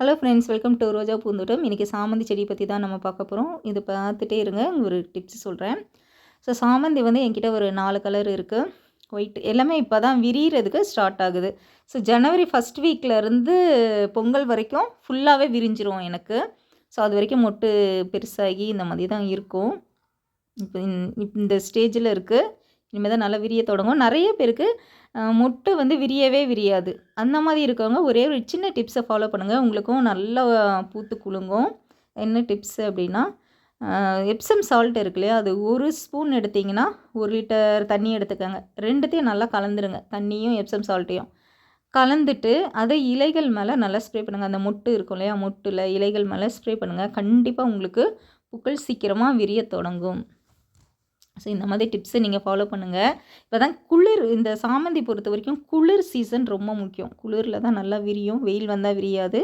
Hello friends welcome to Roja Poonthottam இன்றைக்கி சாமந்தி செடி பற்றி தான் நம்ம பார்க்க போகிறோம் இது பார்த்துட்டே இருங்க ஒரு டிப்ஸ் சொல்கிறேன் ஸோ சாமந்தி வந்து என்கிட்ட ஒரு நாலு கலர் இருக்குது ஒயிட் எல்லாமே இப்போ தான் விரிகிறதுக்கு ஸ்டார்ட் ஆகுது ஸோ ஜனவரி ஃபஸ்ட் வீக்லேருந்து பொங்கல் வரைக்கும் ஃபுல்லாகவே விரிஞ்சிரும் எனக்கு. ஸோ அது வரைக்கும் மொட்டு பெருசாகி இந்த மாதிரி தான் இருக்கும். இப்போ இந்த ஸ்டேஜில் இருக்குது இனிமேல் தான் நல்லா விரிய தொடங்கும். நிறைய பேருக்கு மொட்டு வந்து விரியவே விரியாது. அந்த மாதிரி இருக்கவங்க ஒரே ஒரு சின்ன டிப்ஸை ஃபாலோ பண்ணுங்கள் உங்களுக்கும் நல்லா பூத்து குலுங்கும். என்ன டிப்ஸு அப்படின்னா எப்சம் சால்ட் இருக்கு இல்லையா? அது ஒரு ஸ்பூன் எடுத்திங்கன்னா ஒரு லிட்டர் தண்ணி எடுத்துக்கோங்க. ரெண்டுத்தையும் நல்லா கலந்துருங்க. தண்ணியும் எப்சம் சால்ட்டையும் கலந்துட்டு அதை இலைகள் மேலே நல்லா ஸ்ப்ரே பண்ணுங்கள் அந்த மொட்டு இருக்கும் இல்லையா? மொட்டில் இலைகள் மேலே ஸ்ப்ரே பண்ணுங்கள் கண்டிப்பாக உங்களுக்கு புக்கள் சீக்கிரமாக விரிய தொடங்கும். ஸோ இந்த மாதிரி டிப்ஸை நீங்கள் ஃபாலோ பண்ணுங்கள் இப்போ தான் குளிர் இந்த சாமந்தி பொறுத்த வரைக்கும் குளிர் சீசன் ரொம்ப முக்கியம். குளிரில் தான் நல்லா விரியும். வெயில் வந்தால் விரியாது.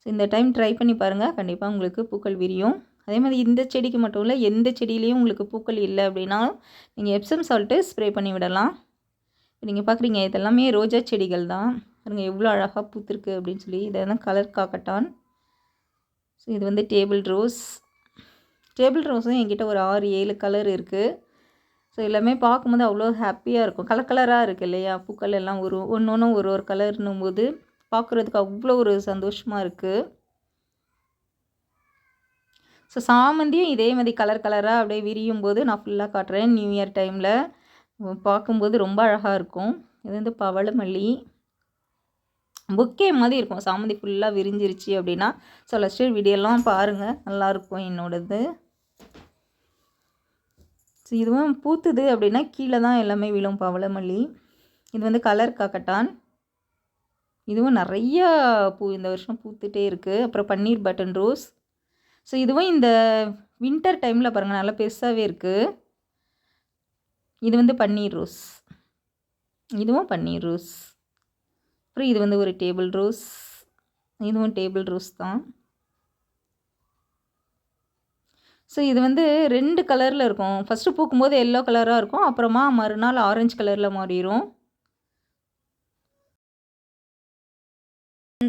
ஸோ இந்த டைம் ட்ரை பண்ணி பாருங்கள் கண்டிப்பாக உங்களுக்கு பூக்கள் விரியும். அதே மாதிரி இந்த செடிக்கு மட்டும் இல்லை எந்த செடியிலையும் உங்களுக்கு பூக்கள் இல்லை அப்படின்னா நீங்கள் எப்சம் சால்ட்டு ஸ்ப்ரே பண்ணி விடலாம். நீங்கள் பார்க்குறீங்க இதெல்லாமே ரோஜா செடிகள் தான். பாருங்கள் எவ்வளோ அழகாக பூத்துருக்கு அப்படின்னு சொல்லி. இதெல்லாம் கலர் காக்கட்டான். ஸோ இது வந்து டேபிள் ரோஸ் டேபிள் ரோஸும் என்கிட்ட ஒரு ஆறு ஏழு கலர் இருக்குது ஸோ எல்லாமே பார்க்கும்போது அவ்வளோ ஹாப்பியாக இருக்கும். கலர் கலராக இருக்குது இல்லையா? பூக்கள் எல்லாம் ஒரு ஒன்று ஒன்றும் ஒரு ஒரு கலர்னும் போது பார்க்குறதுக்கு அவ்வளோ ஒரு சந்தோஷமாக இருக்குது ஸோ சாமந்தியும் இதே மாதிரி கலர் கலராக அப்படியே விரியும் போது நான் ஃபுல்லாக காட்டுறேன். நியூ இயர் டைமில் பார்க்கும்போது ரொம்ப அழகாக இருக்கும். இது வந்து பவளமல்லி. புக்கே மாதிரி இருக்கும். சாமந்தி ஃபுல்லாக விரிஞ்சிருச்சு அப்படின்னா. ஸோ லஸ்ட் வீடியோலாம் பாருங்கள் நல்லாயிருக்கும் என்னோடது. ஸோ இதுவும் பூத்துது அப்படின்னா கீழே தான் எல்லாமே விழும் பவளமல்லி. இது வந்து கலர் காக்கட்டான். இதுவும் நிறையா பூ இந்த வருஷம் பூத்துட்டே இருக்குது அப்புறம் பன்னீர் பட்டன் ரோஸ். ஸோ இதுவும் இந்த வின்டர் டைமில் பாருங்கள் நல்லா பெருசாகவே இருக்குது இது வந்து பன்னீர் ரோஸ். இதுவும் பன்னீர் ரோஸ். அப்புறம் இது வந்து ஒரு டேபிள் ரோஸ். இதுவும் டேபிள் ரோஸ் தான். ஸோ இது வந்து ரெண்டு கலரில் இருக்கும். ஃபஸ்ட்டு பூக்கும்போது எல்லோ கலராக இருக்கும். அப்புறமா மறுநாள் ஆரஞ்சு கலரில் மாறிடும்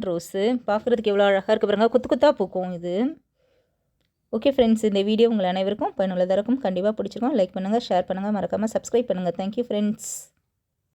ரோஸு பார்க்குறதுக்கு எவ்வளோ அழகாக இருக்குது பாருங்க. குத்து குத்தாக பூக்கும் இது. ஓகே ஃப்ரெண்ட்ஸ் இந்த வீடியோ உங்கள் அனைவருக்கும் பயனுள்ளதாக இருக்கும். கண்டிப்பாக பிடிச்சிருக்கோம். லைக் பண்ணுங்கள் ஷேர் பண்ணுங்கள் மறக்காமல் சப்ஸ்கிரைப் பண்ணுங்கள் தேங்க்யூ ஃப்ரெண்ட்ஸ்